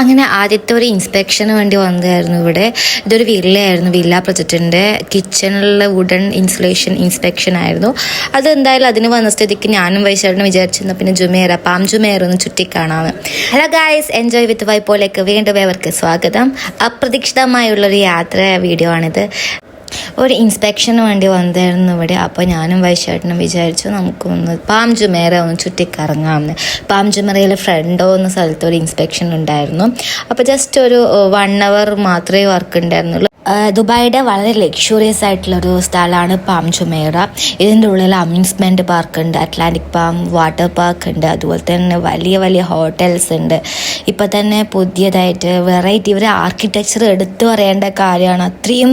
അങ്ങനെ ആദ്യത്തെ ഒരു ഇൻസ്പെക്ഷന് വേണ്ടി വന്നതായിരുന്നു ഇവിടെ. ഇതൊരു വില്ലയായിരുന്നു വില്ല പ്രൊജക്റ്റിന്റെ കിച്ചണിലുള്ള വുഡൻ ഇൻസുലേഷൻ ഇൻസ്പെക്ഷൻ ആയിരുന്നു. അത് എന്തായാലും അതിന് വന്ന സ്ഥിതിക്ക് ഞാനും വൈശാലിനും വിചാരിച്ചിരുന്നു. പിന്നെ ജുമേറ പാം ജുമേറ ഒന്ന് ചുറ്റിക്കാണാന്ന്. ഹലോ ഗായ്സ് എൻജോയ് വിത്ത് വൈപ്പോലേക്ക് വീണ്ടും അവർക്ക് സ്വാഗതം. അപ്രതീക്ഷിതമായുള്ളൊരു യാത്ര വീഡിയോ ആണിത്. ഒരു ഇൻസ്പെക്ഷന് വേണ്ടി വന്നായിരുന്നു ഇവിടെ. അപ്പോൾ ഞാനും വൈശേട്ടനും വിചാരിച്ചു നമുക്കൊന്ന് പാം ജുമേറ ഒന്ന് ചുറ്റിക്കറങ്ങാമെന്ന് പാം ജുമേറയിലെ ഫ്രണ്ടോ എന്ന സ്ഥലത്ത് ഒരു ഇൻസ്പെക്ഷൻ ഉണ്ടായിരുന്നു അപ്പോൾ ജസ്റ്റ് ഒരു വൺ അവർ മാത്രമേ വർക്ക് ഉണ്ടായിരുന്നുള്ളൂ. ദുബായിയുടെ വളരെ ലക്ഷറിയസ് ആയിട്ടുള്ളൊരു സ്ഥലമാണ് പാം ജുമേറ ഇതിന്റെ ഉള്ളിൽ അമ്യൂസ്മെന്റ് പാർക്ക് ഉണ്ട് അറ്റ്ലാന്റിക് പാം വാട്ടർ പാർക്ക് ഉണ്ട് അതുപോലെ തന്നെ വലിയ വലിയ ഹോട്ടൽസ് ഉണ്ട്. ഇപ്പം തന്നെ പുതിയതായിട്ട് വെറൈറ്റി ഇവർ ആർക്കിടെക്ചർ എടുത്തു പറയേണ്ട കാര്യമാണ്. അത്രയും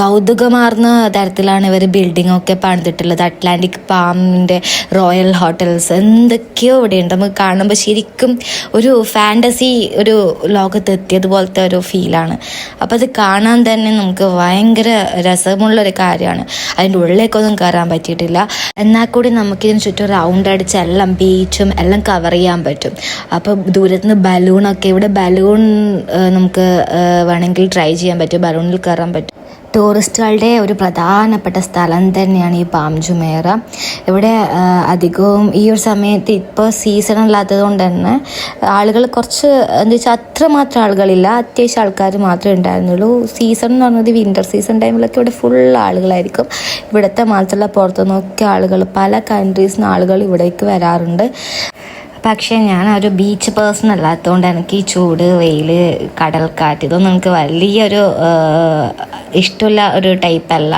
കൗതുകമാർന്ന തരത്തിലാണ് ഇവർ ബിൽഡിംഗ് ഒക്കെ പണിതിട്ടുള്ളത്. അറ്റ്ലാന്റിക് പാമിന്റെ റോയൽ ഹോട്ടൽസ് എന്തൊക്കെയോ ഇവിടെ ഉണ്ട് നമുക്ക് കാണുമ്പോൾ ശരിക്കും ഒരു ഫാന്റസി ഒരു ലോകത്ത് എത്തിയതുപോലത്തെ ഒരു ഫീലാണ് അപ്പോൾ അത് കാണാൻ തന്നെ നമുക്ക് ഭയങ്കര രസമുള്ളൊരു കാര്യമാണ്. അതിന്റെ ഉള്ളിലേക്കൊന്നും കയറാൻ പറ്റിയിട്ടില്ല. എന്നാൽ കൂടി നമുക്കിതിന് ചുറ്റും റൗണ്ട് അടിച്ച് എല്ലാം ബീച്ചും എല്ലാം കവർ ചെയ്യാൻ പറ്റും. അപ്പോൾ ദൂരത്തുനിന്ന് ബലൂണൊക്കെ ഇവിടെ ബലൂൺ നമുക്ക് വേണമെങ്കിൽ ട്രൈ ചെയ്യാൻ പറ്റും. ബലൂണിൽ കയറാൻ പറ്റും. ടൂറിസ്റ്റുകളുടെ ഒരു പ്രധാനപ്പെട്ട സ്ഥലം തന്നെയാണ് ഈ പാം ജുമേറ. ഇവിടെ അധികവും ഈ ഒരു സമയത്ത് ഇപ്പോൾ സീസൺ അല്ലാത്തത് കൊണ്ട് തന്നെ ആളുകൾ കുറച്ച് എന്താ വെച്ചാൽ അത്രമാത്രം ആളുകളില്ല. അത്യാവശ്യം ആൾക്കാർ മാത്രമേ ഉണ്ടായിരുന്നുള്ളൂ. സീസൺ എന്ന് പറഞ്ഞത് വിന്റർ സീസൺ ടൈമിലൊക്കെ ഇവിടെ ഫുൾ ആളുകളായിരിക്കും. ഇവിടുത്തെ മാത്രമല്ല പുറത്തുനിന്നൊക്കെ ആളുകൾ പല കൺട്രീസിൽ നിന്ന് ആളുകൾ ഇവിടേക്ക് വരാറുണ്ട്. പക്ഷേ ഞാൻ ഒരു ബീച്ച് പേഴ്സൺ അല്ലാത്തതുകൊണ്ട് എനിക്ക് ഈ ചൂട് വെയിൽ കടൽക്കാറ്റ് ഇതൊന്നും എനിക്ക് വലിയൊരു ഇഷ്ടമുള്ള ഒരു ടൈപ്പ് അല്ല.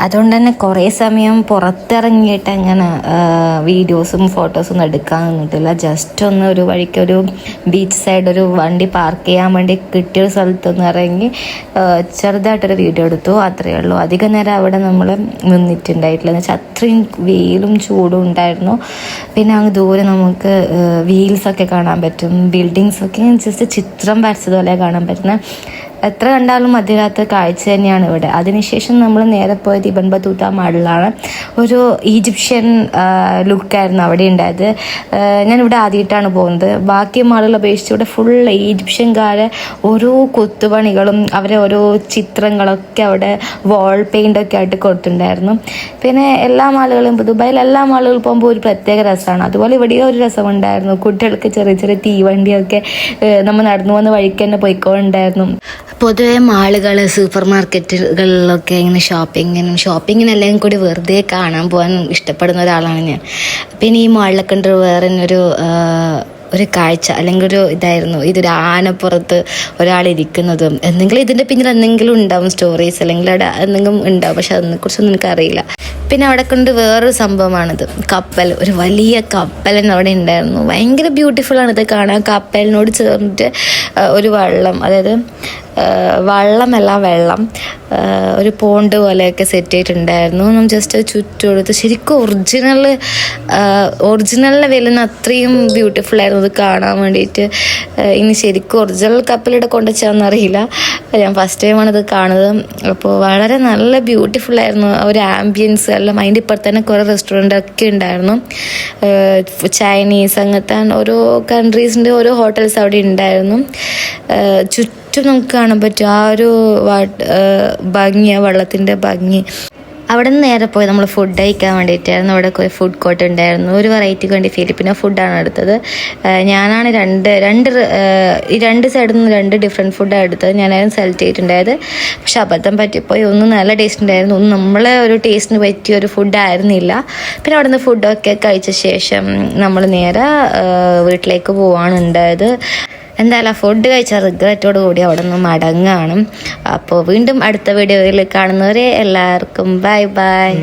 അതുകൊണ്ട് തന്നെ കുറേ സമയം പുറത്തിറങ്ങിയിട്ട് അങ്ങനെ വീഡിയോസും ഫോട്ടോസും ഒന്നും എടുക്കാൻ നിന്നിട്ടില്ല. ജസ്റ്റ് ഒന്ന് ഒരു വഴിക്ക് ഒരു ബീച്ച് സൈഡ് ഒരു വണ്ടി പാർക്ക് ചെയ്യാൻ വേണ്ടി കിട്ടിയൊരു സ്ഥലത്തൊന്ന് ഇറങ്ങി ചെറുതായിട്ടൊരു വീഡിയോ എടുത്തു. അത്രയേ ഉള്ളൂ. അധികം നേരം അവിടെ നമ്മൾ നിന്നിട്ടുണ്ടായിട്ടില്ല. എന്ന് വെച്ചാൽ അത്രയും വെയിലും ചൂടും ഉണ്ടായിരുന്നു. പിന്നെ അങ്ങ് ദൂരെ നമുക്ക് വീൽസ് ഒക്കെ കാണാൻ പറ്റും. ബിൽഡിങ്സ് ഒക്കെ ജസ്റ്റ് ചിത്രം വരച്ചതുപോലെ കാണാൻ പറ്റുന്ന എത്ര കണ്ടാലും മധ്യരാത്രി കാഴ്ച തന്നെയാണ് ഇവിടെ. അതിനുശേഷം നമ്മൾ നേരെ പോയത് ഇബൻ ബത്തൂത്ത മാളിലാണ്. ഒരു ഈജിപ്ഷ്യൻ ലുക്കായിരുന്നു അവിടെ ഉണ്ടായത്. ഇവിടെ ആദ്യമായിട്ടാണ് പോകുന്നത്. ബാക്കി മാളുകൾ അപേക്ഷിച്ച് ഇവിടെ ഫുൾ ഈജിപ്ഷ്യൻകാരെ ഓരോ കൊത്തുപണികളും അവരെ ഓരോ ചിത്രങ്ങളൊക്കെ അവിടെ വാൾ പെയിന്റൊക്കെ ആയിട്ട് കൊടുത്തിട്ടുണ്ടായിരുന്നു. പിന്നെ എല്ലാ മാളുകളും ദുബായിൽ എല്ലാ മാളുകളിൽ പോകുമ്പോൾ ഒരു പ്രത്യേക രസമാണ്. അതുപോലെ ഇവിടെ ഒരു രസമുണ്ടായിരുന്നു. കുട്ടികൾക്ക് ചെറിയ ചെറിയ തീവണ്ടിയൊക്കെ നമ്മൾ നടന്നു പോകുന്ന വഴിക്ക് തന്നെ പോയിക്കൊണ്ടായിരുന്നു പൊതുവെ മാളുകൾ സൂപ്പർ മാർക്കറ്റുകളിലൊക്കെ ഇങ്ങനെ ഷോപ്പിങ്ങിനും ഷോപ്പിങ്ങിനെല്ലാം കൂടി വെറുതെ കാണാൻ പോകാൻ ഇഷ്ടപ്പെടുന്ന ഒരാളാണ് ഞാൻ. പിന്നെ ഈ മാളിലൊക്കെ ഉണ്ട് വേറെ ഒരു ഒരു കാഴ്ച അല്ലെങ്കിൽ ഒരു ഇതായിരുന്നു. ഇതൊരു ആനപ്പുറത്ത് ഒരാൾ ഇരിക്കുന്നതും. എന്തെങ്കിലും ഇതിന്റെ പിന്നിൽ എന്തെങ്കിലും ഉണ്ടാവും സ്റ്റോറീസ് അല്ലെങ്കിൽ അവിടെ എന്തെങ്കിലും ഉണ്ടാവും. പക്ഷെ അതിനെക്കുറിച്ചൊന്നും എനിക്കറിയില്ല. പിന്നെ അവിടെ കൊണ്ട് വേറൊരു സംഭവമാണിത്. കപ്പൽ ഒരു വലിയ കപ്പൽ അവിടെ ഉണ്ടായിരുന്നു. ഭയങ്കര ബ്യൂട്ടിഫുൾ ആണ് ഇത് കാണാൻ. കപ്പലിനോട് ചേർന്നിട്ട് ഒരു വള്ളം അതായത് വള്ളമല്ല വെള്ളം ഒരു പോണ്ട് പോലെയൊക്കെ സെറ്റ് ചെയ്തിട്ടുണ്ടായിരുന്നു. നമ്മൾ ജസ്റ്റ് ചുറ്റും എടുത്ത് ശരിക്കും ഒറിജിനൽ ഒറിജിനലിനെ വരുന്ന അത്രയും ബ്യൂട്ടിഫുൾ ആയിരുന്നു അത് കാണാൻ വേണ്ടിയിട്ട്. ഇനി ശരിക്കും ഒറിജിനൽ കപ്പലിടെ കൊണ്ടുവച്ചാന്നറിയില്ല ഞാൻ ഫസ്റ്റ് ടൈമാണ് ഇത് കാണുന്നത്. അപ്പോൾ വളരെ നല്ല ബ്യൂട്ടിഫുൾ ആയിരുന്നു ഒരു ആംബിയൻസ് എല്ലാം അതിന്റെ ഇപ്പുറത്ത് തന്നെ കുറേ റെസ്റ്റോറന്റ് ഒക്കെ ഉണ്ടായിരുന്നു. ചൈനീസ് അങ്ങനത്തെ ഓരോ കൺട്രീസിന്റെ ഓരോ ഹോട്ടൽസ് അവിടെ ഉണ്ടായിരുന്നു. ചുറ്റും നമുക്ക് കാണാൻ പറ്റും. ആ ഒരു ഭംഗി ആ വെള്ളത്തിന്റെ ഭംഗി. അവിടെ നിന്ന് നേരെ പോയി നമ്മൾ ഫുഡ് കഴിക്കാൻ വേണ്ടിയിട്ടായിരുന്നു. അവിടെ പോയി ഫുഡ് കോർട്ട് ഉണ്ടായിരുന്നു. ഒരു വെറൈറ്റിക്ക് വേണ്ടി ഫിലിപ്പിനോ ഫുഡാണ് എടുത്തത്. ഞാനാണ് രണ്ട് രണ്ട് ഈ രണ്ട് സൈഡിൽ നിന്ന് രണ്ട് ഡിഫറെന്റ് ഫുഡാണ് എടുത്തത്. ഞാനായിരുന്നു സെലക്ട് ചെയ്തിട്ടുണ്ടായത്. പക്ഷെ അബദ്ധം പറ്റിപ്പോയി. ഒന്ന് നല്ല ടേസ്റ്റ് ഉണ്ടായിരുന്നു. ഒന്ന് നമ്മളെ ഒരു ടേസ്റ്റിന് പറ്റിയ ഒരു ഫുഡായിരുന്നില്ല പിന്നെ അവിടെ നിന്ന് ഫുഡൊക്കെ കഴിച്ച ശേഷം നമ്മൾ നേരെ വീട്ടിലേക്ക് പോവാണ് ഉണ്ടായത്. എന്തായാലും ഫുഡ് കഴിച്ച റിഗ്രറ്റോട് കൂടി അവിടെ നിന്ന് മടങ്ങാണ്. അപ്പോൾ വീണ്ടും അടുത്ത വീഡിയോയിൽ കാണുന്നവരെ എല്ലാവർക്കും ബൈ ബൈ